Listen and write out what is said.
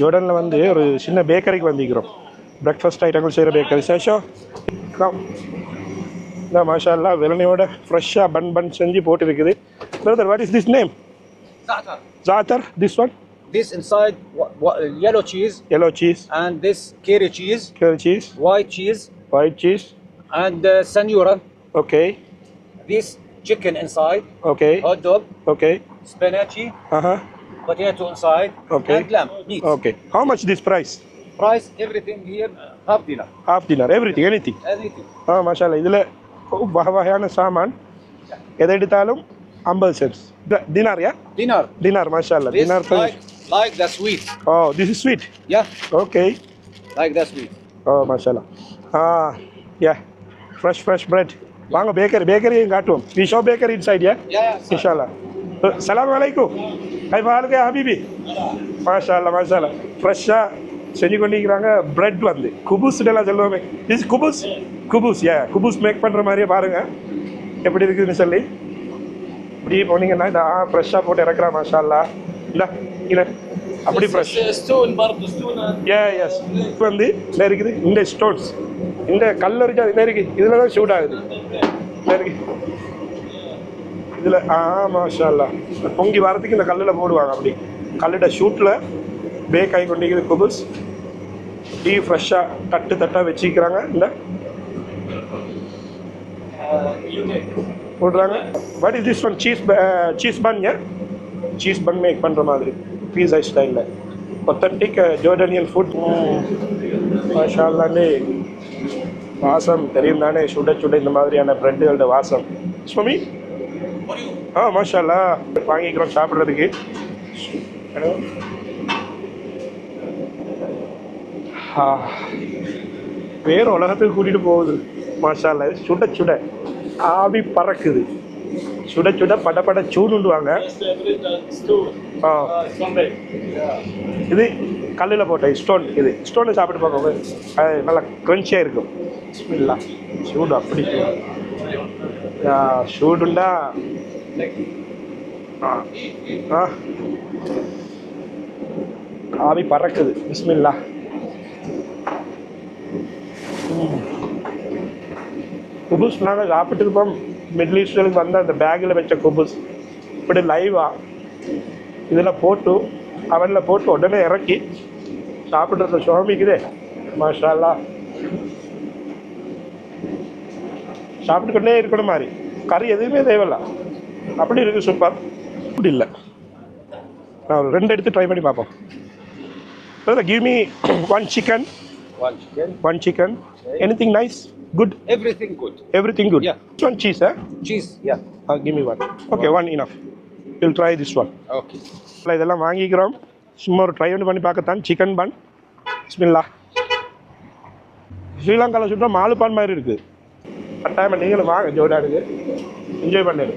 ஜோர்டனில் வந்து ஒரு சின்ன பேக்கரிக்கு வந்திருக்கிறோம் பிரேக்ஃபாஸ்ட் ஐட்டங்கள் செய்கிற பேக்கரி சேஷம் இந்த மாஷா அல்லா வெள்ளனையோட ஃப்ரெஷ்ஷாக பன் பன் செஞ்சு போட்டிருக்குது brother what is this name Za'atar. Za'atar this one This inside wha- wha- yellow cheese yellow cheese and this curry cheese, curry cheese white cheese white cheese and uh, senora. okay This chicken inside, okay hot dog, okay spinach, uh-huh potato inside, Okay. and lamb meat. okay how much this price Price everything here half dinner. half dinner everything anything Everything. ஆ மசாலா இதில் வகை வகையான சாமான் எதை எடுத்தாலும் ஐம்பது cents தினார்யா Dinner. Dinar masala This dinar like like the sweet. Oh this is sweet Yeah, okay like the sweet. Oh masala ah yeah fresh ஃப்ரெsh bread வாங்க bakery பேக்கரியும் காட்டுவோம் we show bakery inside yeah Yeah, yeah. sir. இன்ஷால்லா சலாம் கைபாலுக்கு ஹபிபி. மாஷா இல்லை மாஷா இல்லை ஃப்ரெஷ்ஷாக செஞ்சு கொண்டிருக்கிறாங்க பிரெட் வந்து குபுஸ்டெல்லாம் சொல்லுவோமே. இஸ் குபுஸ்? குபுஸ் ஏ குபுஸ் மேக் பண்ணுற மாதிரியே பாருங்கள் எப்படி இருக்குதுன்னு சொல்லி இப்படி போனீங்கன்னா இந்த ஆ ஃப்ரெஷ்ஷாக போட்டு இறக்குறா மாஷால்லா இல்லை இல்லை அப்படி ஃப்ரெஷ் ஏ எஸ் இப்போ வந்து இல்லை இருக்குது இந்த ஸ்டோன்ஸ் இந்த கல்லரிச்சு அது இருக்குது. இதில் தான் ஷூட் ஆகுது இருக்குது. இதில் ஆ மாஷா பொங்கி வரதுக்கு இந்த கல்லில் போடுவாங்க அப்படி. கல்லிட ஷூட்டில் பேக் ஆகி கொண்டிருக்குது குபுல்ஸ் டீ ஃப்ரெஷ்ஷாக தட்டு தட்டாக வச்சுக்கிறாங்க இந்த போடுறாங்க. What is this one cheese cheese bun a cheese bun make பண்ணுற மாதிரி பீஸா ஸ்டைலில் ஒத்தன்டிக் ஜோர்டனியன் ஃபுட் மாஷால்லாண்டே வாசம் தெரியும் தானே சுட சுட இந்த மாதிரியான ப்ரெட்டுகளோட வாசம். சுவாமி ஆ மாஷாலா வாங்கிக்கிறோம் சாப்பிட்றதுக்கு. ஹலோ. வேறு உலகத்துக்கு கூட்டிகிட்டு போகுது மாஷால சுட சுட. ஆவி பறக்குது. சுட சுட பட பட சூடுண்டுவாங்க ஆ. இது கல்லில் போட்ட ஸ்டோன் இது ஸ்டோனில் சாப்பிட்டு பார்க்கும்போது அது நல்லா க்ரன்ச்சியாக இருக்கும். இல்லை சூடு அப்படி சூடுண்டா. ஆவி பறக்குது. பிஸ்மில்லா. குபுஸ் நாங்கள் சாப்பிட்டுருப்போம் மிடில் ஈஸ்டருக்கு வந்த அந்த பேக்கில் வச்ச குபுஸ். இப்படி லைவாக இதில் போட்டு அவனில் போட்டு உடனே இறக்கி சாப்பிட்றது சுவாமிக்குதே. மாஷாலா சாப்பிட்டுக்கொண்டே இருக்கணும் மாதிரி. கறி எதுவுமே தேவையில்ல. அப்படி இருக்கு சூப்பர். அப்படி இல்லை. நான் ஒரு ரெண்டு எடுத்து ட்ரை பண்ணி பார்ப்போம். Give me one chicken One chicken. One chicken anything nice good Everything good. Everything good Yeah. One cheese Cheese. Yeah. Give me one okay one enough will try this one Okay. இல்லை இதெல்லாம் வாங்கிக்கிறோம். சும்மா ஒரு try பண்ணி பார்க்கத்தான். Chicken பன் பிஸ்மில்லா ஸ்ரீலங்காவில் சுட்டா mall பான் மாதிரி இருக்குது கட்டாயமாக நீங்களும் வாங்க ஜோடாடுக்கு என்ஜாய் பண்ணிடு